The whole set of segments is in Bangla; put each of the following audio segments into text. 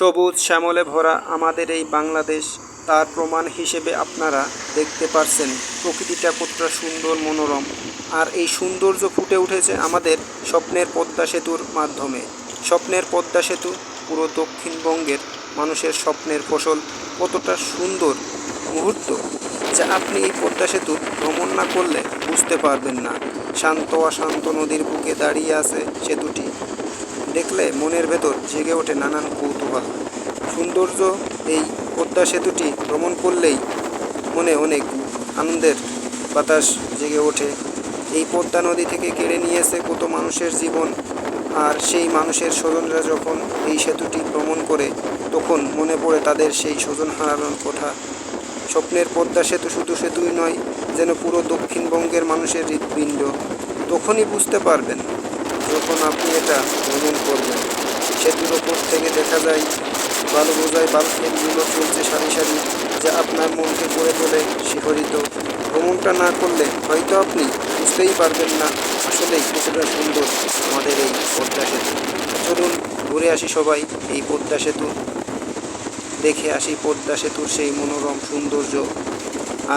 সবুজ শ্যামলে ভরা আমাদের এই বাংলাদেশ, তার প্রমাণ হিসেবে আপনারা দেখতে পারছেন প্রকৃতিটা কতটা সুন্দর মনোরম। আর এই সৌন্দর্য ফুটে উঠেছে আমাদের স্বপ্নের পদ্মা সেতুর মাধ্যমে। স্বপ্নের পদ্মা সেতু পুরো দক্ষিণবঙ্গের মানুষের স্বপ্নের ফসল। কতটা সুন্দর মুহূর্ত যা আপনি এই পদ্মা সেতু ভ্রমণ না করলে বুঝতে পারবেন না। শান্ত অশান্ত নদীর বুকে দাঁড়িয়ে আছে সেতুটি। দেখলে মনের ভেতর জেগে ওঠে নানান কৌতূহল। সৌন্দর্য, এই পদ্মা সেতুটি ভ্রমণ করলেই মনে অনেক আনন্দের বাতাস জেগে ওঠে। এই পদ্মা নদী থেকে কেড়ে নিয়েছে কত মানুষের জীবন, আর সেই মানুষের স্বজনরা যখন এই সেতুটি ভ্রমণ করে, তখন মনে পড়ে তাদের সেই স্বজন হারানোর কথা। স্বপ্নের পদ্মা সেতু শুধু সেতুই নয়, যেন পুরো দক্ষিণবঙ্গের মানুষের হৃৎপিণ্ড তখনই বুঝতে পারবেন, যখন আপনি এটা করবেন সেতুর ওপর থেকে দেখা যায় বালু বোঝায় বালুগুলো চলছে সারি সারি যা আপনার মনকে করে তোলে শিহরিত ভ্রমণটা না করলে হয়তো আপনি বুঝতেই পারবেন না আসলেই কতটা সুন্দর আমাদের এই পদ্মা সেতু। চলুন ঘুরে আসি সবাই এই পদ্মা সেতু। দেখে আসি পদ্মা সেতুর সেই মনোরম সৌন্দর্য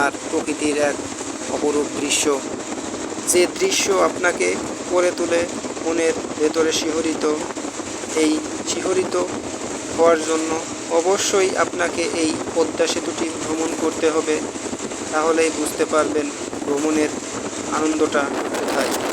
আর প্রকৃতির এক অপরূপ দৃশ্য। যে দৃশ্য আপনাকে করে তোলে মনের ভেতরে শিহরিত, এই শিহরিত হওয়ার জন্য অবশ্যই আপনাকে এই পদ্মা সেতুটি ভ্রমণ করতে হবে। তাহলেই বুঝতে পারবেন ভ্রমণের আনন্দটা কোথায়।